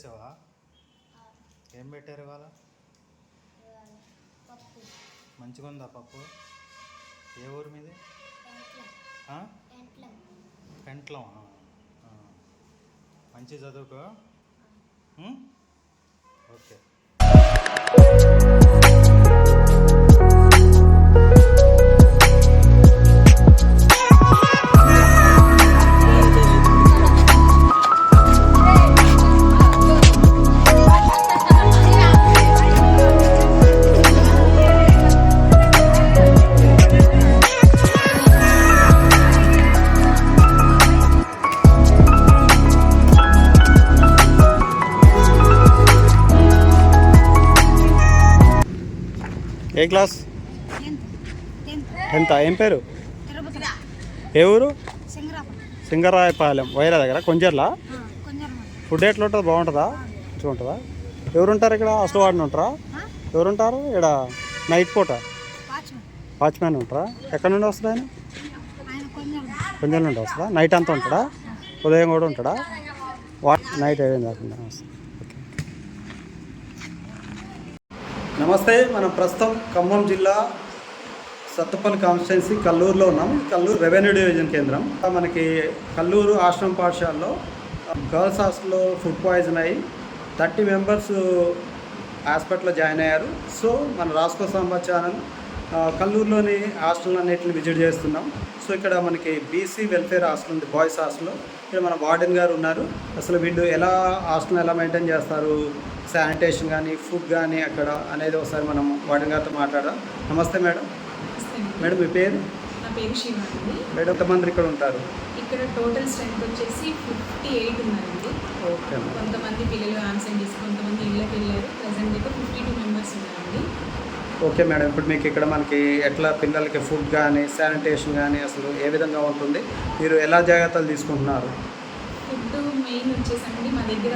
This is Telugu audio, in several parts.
చేసావా? ఏం పెట్టారు ఇవాళ? మంచిగా ఉందా పప్పు? ఏ ఊరు మీది? పెంట్లం మంచి చదువుకో. ఓకే. ఏ క్లాస్? ఎంత? ఏం పేరు? ఏ ఊరు? సింగరాయపాలెం వైరా దగ్గర కొంచెర్లా ఫుడ్ ఎట్లా ఉంటుంది? బాగుంటుందా? మంచిగా ఉంటుందా? ఇక్కడ? అసలు వాడిని ఉంటారా? ఎవరుంటారు? ఇక్కడ నైట్ పూట? వాచ్మ్యాన్ ఉంటారా? ఎక్కడ నుండి వస్తుంది ఆయన? కొంచెం నుండి వస్తుందా నైట్ అంతా ఉంటాడా? ఉదయం కూడా ఉంటాడా? వాట్ నైట్ ఏం కాకుండా వస్తుంది ఓకే నమస్తే మనం ప్రస్తుతం ఖమ్మం జిల్లా సత్తుపల్లి కాన్స్టిట్యున్సీ కల్లూరులో ఉన్నాం. కల్లూరు రెవెన్యూ డివిజన్ కేంద్రం. మనకి కల్లూరు ఆశ్రమ పాఠశాలలో గర్ల్స్ హాస్టల్లో ఫుడ్ పాయిజన్ అయ్యి థర్టీ మెంబర్స్ హాస్పిటల్లో జాయిన్ అయ్యారు. సో మన రాసుకో సాంబా ఛానల్ కల్లూరులోని హాస్టల్ అన్నిటిని విజిట్ చేస్తున్నాం. సో ఇక్కడ మనకి బీసీ వెల్ఫేర్ హాస్టల్ ఉంది బాయ్స్ హాస్టల్ ఇక్కడ మన వార్డెన్ గారు ఉన్నారు. అసలు వీళ్ళు ఎలా హాస్టల్ ఎలా మెయింటైన్ చేస్తారు? శానిటేషన్ కానీ ఫుడ్ కానీ అక్కడ అనేది ఒకసారి మనం వార్డెన్ గారితో మాట్లాడదాం. నమస్తే మేడం. మేడం. మీ పేరు? నా పేరు శివ అండి. మేడం ఎంతమంది ఇక్కడ ఉంటారు? ఇక్కడ టోటల్ స్ట్రెంత్ వచ్చేసి ఫిఫ్టీ ఎయిట్ ఉన్నారండి. ఓకే కొంతమంది పిల్లలు ఆబ్సెంట్ చేసి కొంతమంది ఇళ్ళకి వెళ్ళారు ప్రజెంట్ అయితే ఫిఫ్టీ టూ మెంబర్స్ ఉన్నారండి ఓకే మేడం. ఇప్పుడు మీకు ఇక్కడ మనకి ఎట్లా పిల్లలకి ఫుడ్ కానీ శానిటేషన్ కానీ అసలు ఏ విధంగా ఉంటుంది? మీరు ఎలా జాగ్రత్తలు తీసుకుంటున్నారు? ఫుడ్ మెయిన్ వచ్చేసండి మా దగ్గర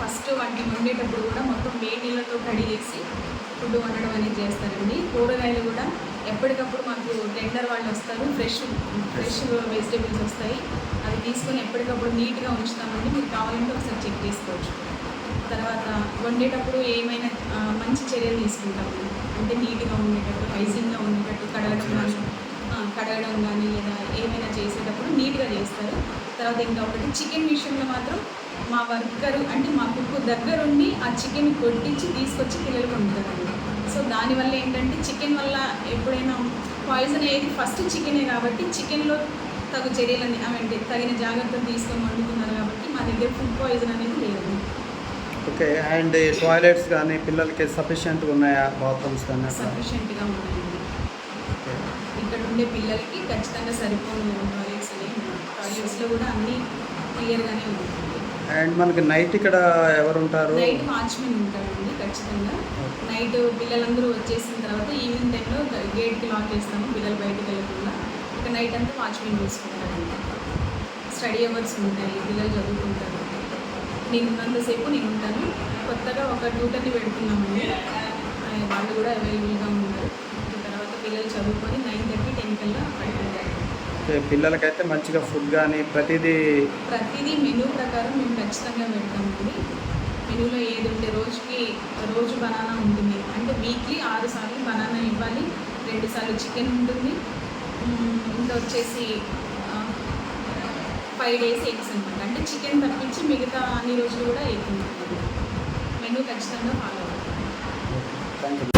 ఫస్ట్ వాటిని వండేటప్పుడు కూడా మొత్తం వేడి నీళ్ళతో కడిగేసి ఫుడ్ వండడం అనేది చేస్తారండి. కూరగాయలు కూడా ఎప్పటికప్పుడు మాకు టెండర్ వాళ్ళు వస్తారు. ఫ్రెష్ ఫ్రెష్ వెజిటేబుల్స్ వస్తాయి. అవి తీసుకొని ఎప్పటికప్పుడు నీట్గా ఉంచుతామండి. మీరు కావాలంటే ఒకసారి చెక్ చేసుకోవచ్చు. తర్వాత వండేటప్పుడు ఏమైనా మంచి చర్యలు తీసుకుంటాము అంటే నీట్గా ఉండేటట్టు హైజీన్గా ఉండేటట్టు కడగడం కానీ కడగడం కానీ లేదా ఏమైనా చేసేటప్పుడు నీట్గా చేస్తారు. తర్వాత ఇంకా ఒకటి చికెన్ విషయంలో మాత్రం మా వర్కరు అంటే మా కుక్కు దగ్గరుండి ఆ చికెన్ కొట్టించి తీసుకొచ్చి పిల్లలకు వండుతారండి. సో దానివల్ల ఏంటంటే చికెన్ వల్ల ఎప్పుడైనా పాయిజన్ అయ్యేది ఫస్ట్ చికెనే కాబట్టి చికెన్లో తగు చర్యలని అంటే తగిన జాగ్రత్తలు తీసుకొని వండుతున్నారు కాబట్టి మా దగ్గర ఫుడ్ పాయిజన్ అనేది లేదు. ఓకే అండ్ టాయిలెట్స్ కానీ పిల్లలకి సఫిషియెంట్గా ఉన్నాయా బాత్రూమ్స్ కానీ సఫిషియెంట్గా ఉన్నాయండి. ఇక్కడ ఉండే పిల్లలకి ఖచ్చితంగా సరిపోను టాయిలెట్స్ అనేవి ఉన్నాయి. టాయిలెట్స్లో కూడా అన్నీ క్లియర్గానే ఉంటుంది అండ్ మనకి నైట్ ఇక్కడ ఎవరు ఉంటారు నైట్ వాచ్మెన్ ఉంటాడండి ఖచ్చితంగా. నైట్ పిల్లలందరూ వచ్చేసిన తర్వాత ఈవినింగ్ టైంలో గేట్కి లాక్ చేస్తాము పిల్లలు బయటకు వెళ్ళకుండా. ఇక నైట్ అంతా వాచ్మెన్ చూసుకుంటారండి. స్టడీ అవర్స్ ఉంటాయి పిల్లలు చదువుకుంటారు. నేను ఉన్నంతసేపు నేను ఉంటాను. కొత్తగా ఒక ట్యూటర్ని పెడుతున్నామండి. వాళ్ళు కూడా అవైలబుల్గా ఉన్నారు. తర్వాత పిల్లలు చదువుకొని నైన్ థర్టీ టెన్ కల్లా పడుకుంటారు. పిల్లలకైతే మంచిగా ఫుడ్ కానీ ప్రతిదీ ప్రతిదీ మెనూ ప్రకారం మేము ఖచ్చితంగా పెడతామండి మెనూలో ఏది ఉంటే రోజుకి రోజు బనానా ఉంటుంది. అంటే వీక్లీ ఆరు సార్లు బనానా ఇవ్వాలి. రెండు సార్లు చికెన్ ఉంటుంది. ఇంకా వచ్చేసి ఫైవ్ డేస్ ఎగ్స్ అనమాట అంటే చికెన్ తప్పించి మిగతా అన్ని రోజులు కూడా ఎగ్ ఉంటుంది. మెనూ ఖచ్చితంగా ఫాలో అవుతుంది.